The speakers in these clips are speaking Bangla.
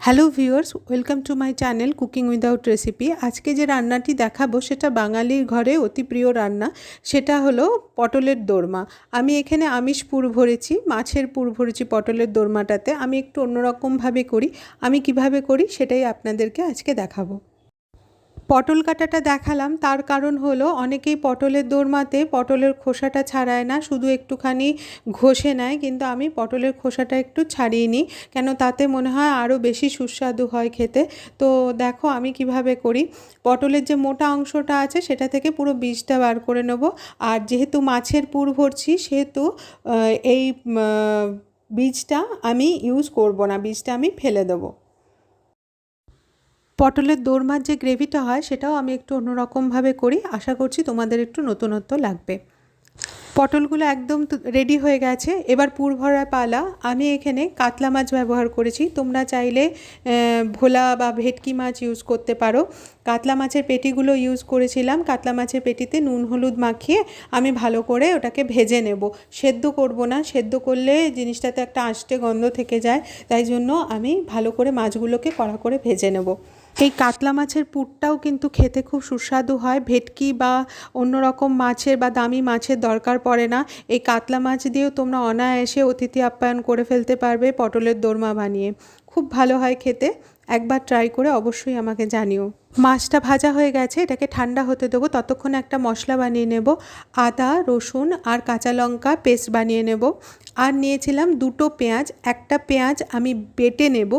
Hello viewers welcome to my channel cooking without recipe আজকে যে রান্নাটি দেখাবো, সেটা বাঙালির ঘরে অতি প্রিয় রান্না, সেটা হলো পটলের দোরমা। আমি এখানে আমিষ পুর ভরেছি, মাছের পুর ভরেছি পটলের দোরমাটাতে। আমি একটু অন্যরকমভাবে করি। আমি কীভাবে করি, সেটাই আপনাদেরকে আজকে দেখাবো। পটল কাটাটা দেখালাম, তার কারণ হলো অনেকেই পটলের দোরমাতে পটলের খোসাটা ছাড়ায় না, শুধু একটুখানি ঘষে নেয়, কিন্তু আমি পটলের খোসাটা একটু ছাড়িয়ে নিই, কেন তাতে মনে হয় আরও বেশি সুস্বাদু হয় খেতে। তো দেখো আমি কীভাবে করি, পটলের যে মোটা অংশটা আছে সেটা থেকে পুরো বীজটা বার করে নেব, আর যেহেতু মাছের পুর ভরছি, সেহেতু এই বীজটা আমি ইউজ করব না, বীজটা আমি ফেলে দেবো। পটলের দোরমার যে গ্রেভিটা হয়, সেটাও আমি একটু অন্যরকমভাবে করি। আশা করছি তোমাদের একটু নতুনত্ব লাগবে। পটলগুলো একদম রেডি হয়ে গেছে। এবার পুর ভরা পালা। আমি এখানে কাতলা মাছ ব্যবহার করেছি। তোমরা চাইলে ভোলা বা ভেটকি মাছ ইউজ করতে পারো। কাতলা মাছের পেটিগুলো ইউজ করেছিলাম। কাতলা মাছের পেটিতে নুন, হলুদ মাখিয়ে আমি ভালো করে ওটাকে ভেজে নেব। সেদ্ধ করব না। সেদ্ধ করলে জিনিসটাতে একটা আষ্টে গন্ধ থেকে যায়। তাই জন্য আমি ভালো করে মাছগুলোকে কড়া করে ভেজে নেব। এই কাতলা মাছের পুরটাও কিন্তু খেতে খুব সুস্বাদু হয়। ভেটকি বা অন্য রকম মাছের বা দামি মাছের দরকার পড়ে না। এই কাতলা মাছ দিয়েও তোমরা অনায়াসে অতিথি আপ্যায়ন করে ফেলতে পারবে পটলের দোরমা বানিয়ে। খুব ভালো হয় খেতে। একবার ট্রাই করে অবশ্যই আমাকে জানিও। মাছটা ভাজা হয়ে গেছে, এটাকে ঠান্ডা হতে দেবো। ততক্ষণে একটা মশলা বানিয়ে নেব। আদা, রসুন আর কাঁচা লঙ্কা পেস্ট বানিয়ে নেব। আর নিয়েছিলাম দুটো পেঁয়াজ। একটা পেঁয়াজ আমি বেটে নেব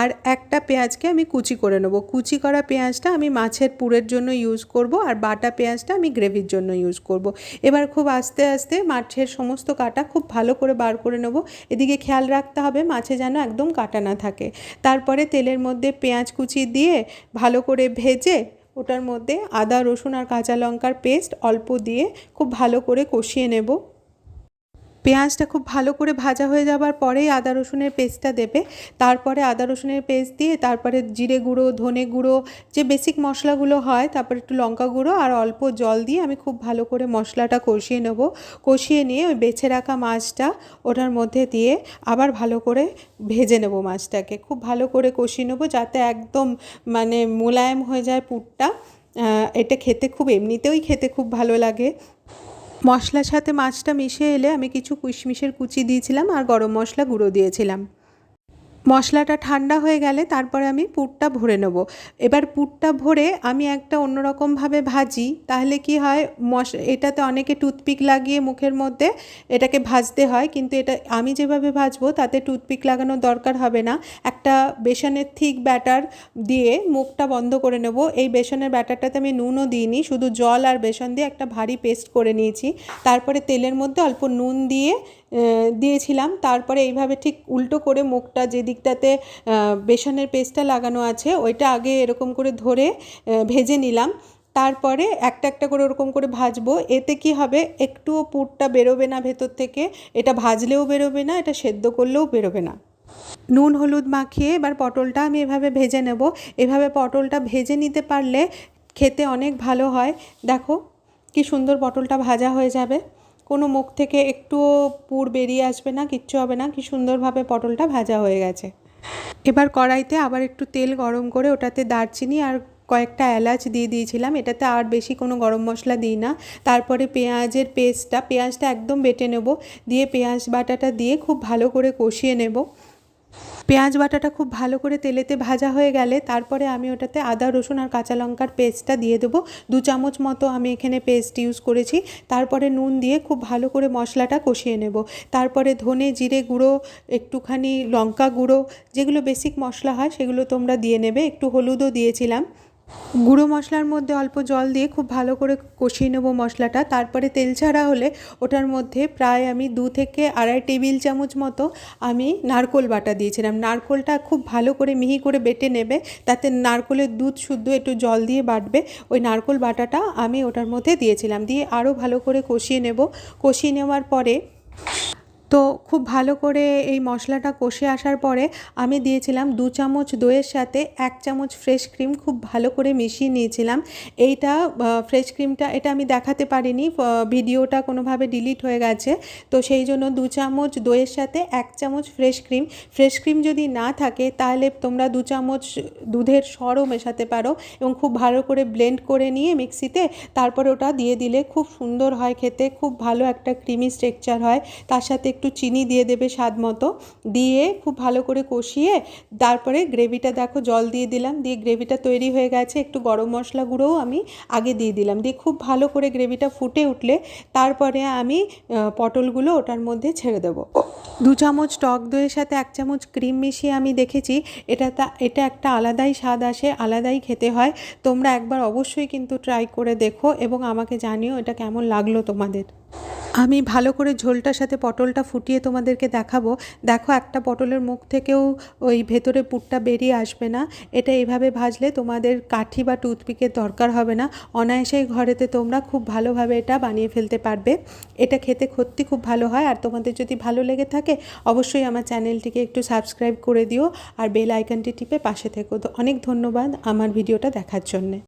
আর একটা পেঁয়াজকে আমি কুচি করে নেব। কুচি করা পেঁয়াজটা আমি মাছের পুরের জন্য ইউজ করব আর বাটা পেঁয়াজটা আমি গ্রেভির জন্য ইউজ করব। এবার খুব আস্তে আস্তে মাছের সমস্ত কাটা খুব ভালো করে বার করে নেব। এদিকে খেয়াল রাখতে হবে মাছে যেন একদম কাটা না থাকে। তারপরে তেলের মধ্যে পেঁয়াজ কুচি দিয়ে ভালো করে ভেজে ওটার মধ্যে আদা, রসুন আর কাঁচা লঙ্কার পেস্ট অল্প দিয়ে খুব ভালো করে কষিয়ে নেব। পেঁয়াজটা খুব ভালো করে ভাজা হয়ে যাবার পরেই আদা রসুনের পেস্টটা দেবে। তারপরে আদা রসুনের পেস্ট দিয়ে তারপরে জিরে গুঁড়ো, ধনে গুঁড়ো, যে বেসিক মশলাগুলো হয়, তারপরে একটু লঙ্কা গুঁড়ো আর অল্প জল দিয়ে আমি খুব ভালো করে মশলাটা কষিয়ে নেব। কষিয়ে নিয়ে ওই বেছে রাখা মাছটা ওটার মধ্যে দিয়ে আবার ভালো করে ভেজে নেব মাছটাকে। খুব ভালো করে কষিয়ে নেব যাতে একদম মানে মোলায়েম হয়ে যায় পুরটা। এটা খেতে খুব এমনিতেই খেতে খুব ভালো লাগে। মশলার সাথে মাছটা মিশে এলে আমি কিছু কিশমিশের কুচি দিয়েছিলাম আর গরম মশলা গুঁড়ো দিয়েছিলাম। মশলাটা ঠান্ডা হয়ে গেলে তারপরে আমি পুরটা ভরে নেব। এবার পুরটা ভরে আমি একটা অন্যরকমভাবে ভাজি, তাহলে কি হয়, মশ, এটাতে অনেকে টুথপিক লাগিয়ে মুখের মধ্যে এটাকে ভাজতে হয়, কিন্তু এটা আমি যেভাবে ভাজবো তাতে টুথপিক লাগানোর দরকার হবে না। একটা বেসনের থিক ব্যাটার দিয়ে মুখটা বন্ধ করে নেব। এই বেসনের ব্যাটারটাতে আমি নুনও দিইনি, শুধু জল আর বেসন দিয়ে একটা ভারী পেস্ট করে নিয়েছি। তারপরে তেলের মধ্যে অল্প নুন দিয়ে দিয়েছিলাম। তারপরে এইভাবে ঠিক উল্টো করে মুখটা যে দিকটাতে বেসনের পেস্টটা লাগানো আছে, ওইটা আগে এরকম করে ধরে ভেজে নিলাম। তারপরে একটা একটা করে ওরকম করে ভাজবো। এতে কি হবে? একটুও পুরটা বেরোবে না ভেতর থেকে। এটা ভাজলেও বেরোবে না, এটা সেদ্ধ করলেও বেরোবে না। নুন, হলুদ মাখিয়ে এবার পটলটা আমি এভাবে ভেজে নেব। এভাবে পটলটা ভেজে নিতে পারলে খেতে অনেক ভালো হয়। দেখো, কি সুন্দর পটলটা ভাজা হয়ে যাবে। কোনো মুখ থেকে একটুও পুর বেরিয়ে আসবে না, কিচ্ছু হবে না। কি সুন্দরভাবে পটলটা ভাজা হয়ে গেছে। এবার কড়াইতে আবার একটু তেল গরম করে ওটাতে দারচিনি আর কয়েকটা এলাচ দিয়ে দিয়েছিলাম। এটাতে আর বেশি কোনো গরম মশলা দিই না। তারপরে পেঁয়াজের পেস্টটা, পেঁয়াজটা একদম বেটে নেব। দিয়ে পেঁয়াজ বাটাটা দিয়ে খুব ভালো করে কষিয়ে নেব। পেঁয়াজ বাটাটা খুব ভালো করে তেলেতে ভাজা হয়ে গেলে তারপরে আমি ওটাতে আদা, রসুন আর কাঁচা লঙ্কার পেস্টটা দিয়ে দেবো। দু চামচ মতো আমি এখানে পেস্ট ইউজ করেছি। তারপরে নুন দিয়ে খুব ভালো করে মশলাটা কষিয়ে নেব। তারপরে ধনে জিরে গুঁড়ো, একটুখানি লঙ্কা গুঁড়ো, যেগুলো বেসিক মশলা হয় সেগুলো তোমরা দিয়ে নেবে। একটু হলুদও দিয়েছিলাম। গুঁড়ো মশলার মধ্যে অল্প জল দিয়ে খুব ভালো করে কষিয়ে নেব মশলাটা। তারপরে তেল ছাড়া হলে ওটার মধ্যে প্রায় আমি দু থেকে আড়াই টেবিল চামচ মতো আমি নারকোল বাটা দিয়েছিলাম। নারকোলটা খুব ভালো করে মিহি করে বেটে নেবে, তাতে নারকোলের দুধ শুদ্ধ একটু জল দিয়ে বাটবে। ওই নারকোল বাটাটা আমি ওটার মধ্যে দিয়েছিলাম। দিয়ে আরও ভালো করে কষিয়ে নেব। কষিয়ে নেওয়ার পরে তো খুব ভালো করে এই মশলাটা কষে আসার পরে আমি দিয়েছিলাম দু চামচ দইয়ের সাথে এক চামচ ফ্রেশ ক্রিম খুব ভালো করে মিশিয়ে নিয়েছিলাম। এইটা ফ্রেশ ক্রিমটা এটা আমি দেখাতে পারিনি ভিডিওটা কোনোভাবে ডিলিট হয়ে গেছে। তো সেই জন্য দু চামচ দইয়ের সাথে এক চামচ ফ্রেশ ক্রিম ফ্রেশ ক্রিম যদি না থাকে তাহলে তোমরা দু চামচ দুধের সরও মেশাতে পারো এবং খুব ভালো করে ব্লেন্ড করে নিয়ে মিক্সিতে তারপরে ওটা দিয়ে দিলে খুব সুন্দর হয় খেতে, খুব ভালো একটা ক্রিমি স্ট্রেকচার হয়। তার সাথে একটু চিনি দিয়ে দেবে স্বাদ মতো। দিয়ে খুব ভালো করে কষিয়ে তারপরে গ্রেভিটা দেখো জল দিয়ে দিলাম। দিয়ে গ্রেভিটা তৈরি হয়ে গেছে। একটু গরম মশলা গুঁড়োও আমি আগে দিয়ে দিলাম। দিয়ে খুব ভালো করে গ্রেভিটা ফুটে উঠলে তারপরে আমি পটলগুলো ওটার মধ্যে ছেড়ে দেবো। দু চামচ টক দইয়ের সাথে এক চামচ ক্রিম মিশিয়ে আমি দেখেছি। এটা তা, এটা একটা আলাদাই স্বাদ আসে, আলাদাই খেতে হয়। তোমরা একবার অবশ্যই কিন্তু ট্রাই করে দেখো এবং আমাকে জানিও এটা কেমন লাগল তোমাদের। আমি ভালো করে ঝোলটার সাথে পটলটা ফুটিয়ে তোমাদেরকে দেখাবো। দেখো, একটা পটলের মুখ থেকেও ওই ভেতরে পুরটা বেরিয়ে আসবে না। এটা এভাবে ভাজলে তোমাদের কাঠি বা টুথপিকের দরকার হবে না। অনায়াসেই ঘরেতে তোমরা খুব ভালোভাবে এটা বানিয়ে ফেলতে পারবে। এটা খেতে সত্যি খুব ভালো হয়। আর তোমাদের যদি ভালো লেগে থাকে, অবশ্যই আমার চ্যানেলটিকে একটু সাবস্ক্রাইব করে দিও। আর বেল আইকনটি টিপে পাশে থেকো। তো অনেক ধন্যবাদ আমার ভিডিওটা দেখার জন্যে।